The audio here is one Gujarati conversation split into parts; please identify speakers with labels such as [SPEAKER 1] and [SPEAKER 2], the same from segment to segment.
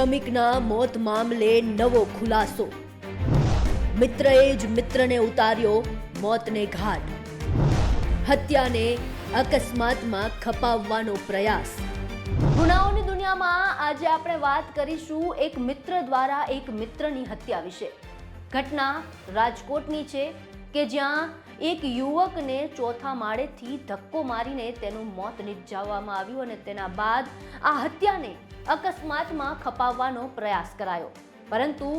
[SPEAKER 1] શ્રમિકના મોત મામલે નવો ખુલાસો. મિત્રએ જ મિત્રને ઉતાર્યો મોતને ઘાટ. હત્યાને અકસ્માતમાં ખપાવવાનો પ્રયાસ. ગુનાઓની દુનિયામાં આજે આપણે વાત કરીશું એક મિત્ર દ્વારા એક મિત્રની હત્યા વિશે. ઘટના રાજકોટની છે કે જ્યાં એક યુવકને ચોથા માળેથી ધક્કો મારીને તેનું મોત નિપજાવવામાં આવ્યું અને તેના બાદ આ હત્યાને અકસ્માતમાં ખપાવવાનો પ્રયાસ કરાયો. પરંતુ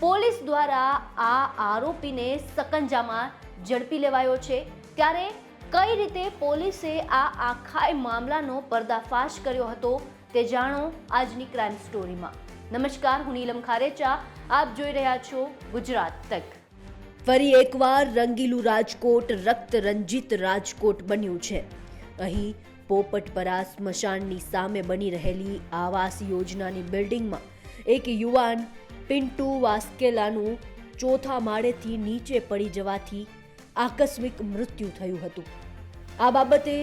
[SPEAKER 1] પોલીસ દ્વારા આ આરોપીને સકંજામાં ઝડપી લેવાયો છે. ત્યારે કઈ રીતે પોલીસે આ આખા મામલાનો પર્દાફાશ કર્યો હતો તે જાણો આજની ક્રાઇમ સ્ટોરીમાં નમસ્કાર, હું નીલમ ખારેચા. આપ જોઈ રહ્યા છો ગુજરાત તક ફરી એકવાર રંગીલું રાજકોટ રક્ત રંજિત રાજકોટ બન્યું છે. અહીં પોપટપરા સ્મશાનની સામે બની રહેલી આવાસ યોજનાની બિલ્ડિંગમાં એક યુવાન પિન્ટુ વાસ્કેલાનું ચોથા માળેથી નીચે પડી જવાથી આકસ્મિક મૃત્યુ થયું હતું. આ બાબતે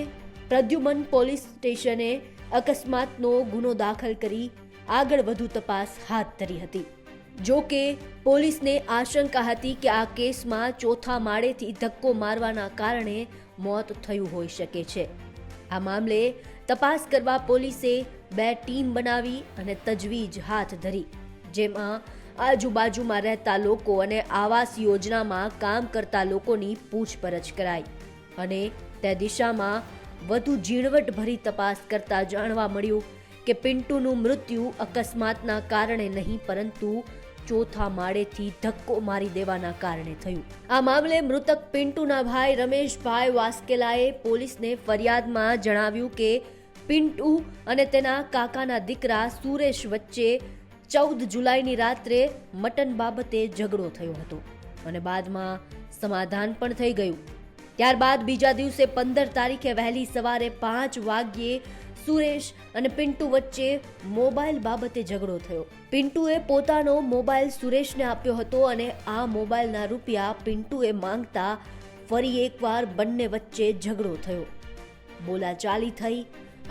[SPEAKER 1] પ્રદ્યુમન પોલીસ સ્ટેશને અકસ્માતનો ગુનો દાખલ કરી આગળ વધુ તપાસ હાથ ધરી હતી. જો કે પોલીસને આશંકા હતી કે આ કેસમાં ચોથા માળેથી ધક્કો મારવાના કારણે મોત થયું હોઈ શકે છે. આ મામલે તપાસ કરવા પોલીસે બે ટીમ બનાવી અને તજવીજ હાથ ધરી, જેમાં આજુબાજુમાં રહેતા લોકો અને આવાસ યોજનામાં કામ કરતા લોકોની પૂછપરછ કરાઈ અને તે દિશામાં વધુ ઝીણવટભરી તપાસ કરતા જાણવા મળ્યું કે પિન્ટુનું મૃત્યુ અકસ્માતના કારણે નહીં, પરંતુ ચોથા માળેથી ધક્કો મારી દેવાના કારણે થયું. આ મામલે મૃતક પિન્ટુના ભાઈ રમેશભાઈ વાસ્કેલાએ પોલીસને ફરિયાદમાં જણાવ્યું કે પિન્ટુ અને તેના કાકાના દીકરા સુરેશ વચ્ચે ચૌદ જુલાઈની રાત્રે મટન બાબતે ઝઘડો થયો હતો અને બાદમાં સમાધાન પણ થઈ ગયું. ત્યારબાદ બીજા દિવસે પંદર તારીખે વહેલી સવારે પાંચ વાગ્યે સુરેશ અને પિન્ટુ વચ્ચે મોબાઈલ બાબતે ઝઘડો થયો. પિન્ટુએ પોતાનો મોબાઈલ સુરેશને આપ્યો હતો અને આ મોબાઈલના રૂપિયા પિન્ટુએ માંગતા ફરી એકવાર બંને વચ્ચે ઝઘડો થયો. બોલાચાલી થઈ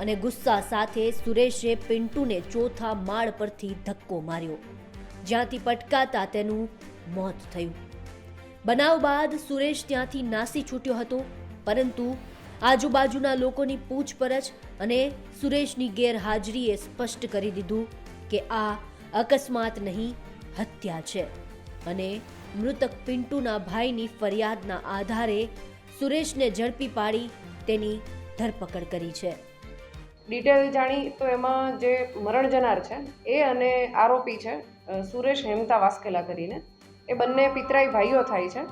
[SPEAKER 1] અને ગુસ્સા સાથે સુરેશે પિન્ટુને ચોથા માળ પરથી ધક્કો માર્યો. જ્યાંથી પટકાતા તેનું મોત થયું. બનાવ બાદ સુરેશ ત્યાંથી નાસી છૂટ્યો હતો, પરંતુ આજુબાજુના લોકોની પૂછપરછ અને સુરેશની ગેરહાજરીએ સ્પષ્ટ કરી દીધું કે આ અકસ્માત નહીં, હત્યા છે અને મૃતક પિન્ટુના ભાઈની ફરિયાદના આધારે સુરેશને ઝડપી પાડી તેની ધરપકડ કરી છે.
[SPEAKER 2] ડિટેલ જાણી તો એમાં જે મરણ જનાર છે, એ અને આરોપી છે સુરેશ હેમતા વાસ્કેલા કરીને. એ બંને પિતરાઈ ભાઈઓ થાય છે.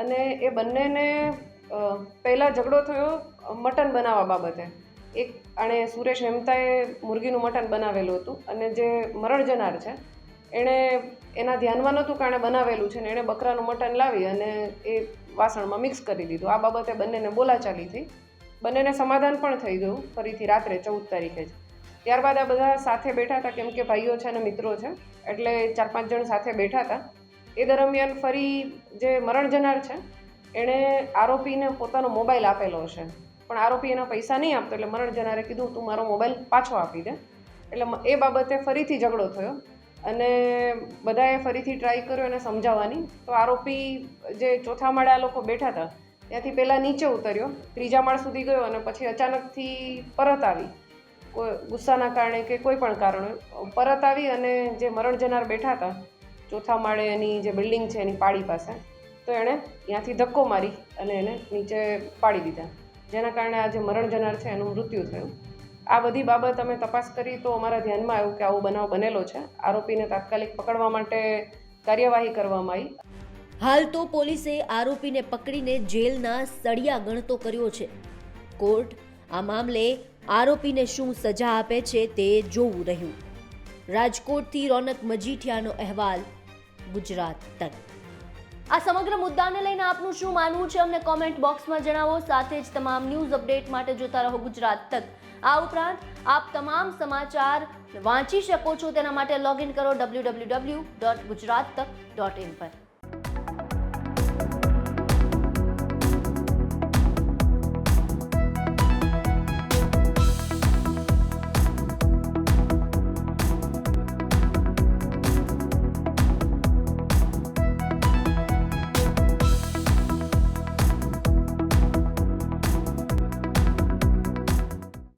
[SPEAKER 2] અને એ બંનેને પહેલાં ઝઘડો થયો મટન બનાવવા બાબતે. એક આણે સુરેશ હેમતાએ મુરગીનું મટન બનાવેલું હતું અને જે મરણ જનાર છે, એણે એના ધ્યાનમાં નહોતું કે આણે બનાવેલું છે ને એણે બકરાનું મટન લાવી અને એ વાસણમાં મિક્સ કરી દીધું. આ બાબતે બંનેને બોલાચાલી થઈ. બંનેને સમાધાન પણ થઈ ગયું ફરીથી રાત્રે ચૌદ તારીખે જ. ત્યારબાદ આ બધા સાથે બેઠા હતા કેમ કે ભાઈઓ છે અને મિત્રો છે. એટલે ચાર પાંચ જણ સાથે બેઠા હતા. એ દરમિયાન ફરી જે મરણ જનાર છે, એણે આરોપીને પોતાનો મોબાઈલ આપેલો છે. પણ આરોપી એના પૈસા નહીં આપતો, એટલે મરણ જનારે કીધું, તું મારો મોબાઈલ પાછો આપી દે. એટલે એ બાબતે ફરીથી ઝઘડો થયો અને બધાએ ફરીથી ટ્રાય કર્યો એને સમજાવવાની. તો આરોપી જે ચોથા માળે આ લોકો બેઠા હતા, ત્યાંથી પહેલાં નીચે ઉતર્યો, ત્રીજા માળ સુધી ગયો અને પછી અચાનકથી પરત આવી. કોઈ ગુસ્સાના કારણે કે કોઈ પણ કારણે પરત આવી અને જે મરણ જનાર બેઠા હતા ચોથા માળે એની જે બિલ્ડિંગ છે એની પાળી પાસે, તો એણે ત્યાંથી ધક્કો મારી અને એને નીચે પાડી દીધા. જેના કારણે આ જે મરણ જનાર છે એનું મૃત્યુ થયું. આ બધી બાબત અમે તપાસ કરી તો અમારા ધ્યાનમાં આવ્યું કે આવો બનાવ બનેલો છે. આરોપીને તાત્કાલિક પકડવા માટે કાર્યવાહી કરવામાં આવી.
[SPEAKER 1] હાલ તો પોલીસે આરોપીને પકડીને જેલના સળિયા ગણતો કર્યો છે. કોર્ટ આ મામલે આરોપીને શું સજા આપે છે તે જોવું રહ્યું. રાજકોટથી રોનક મજીઠિયાનો અહેવાલ. ગુજરાત તક. આ સમગ્ર મુદ્દાને લઈને આપનું શું માનવું છે અમને કોમેન્ટ બોક્સમાં જણાવો, સાથે જ તમામ ન્યૂઝ અપડેટ માટે જોતા રહો ગુજરાત તક. આ ઉપરાંત આપ તમામ સમાચાર વાંચી શકો છો, તેના માટે લોગિન કરો W W W dot Gujarat Tak dot in પર.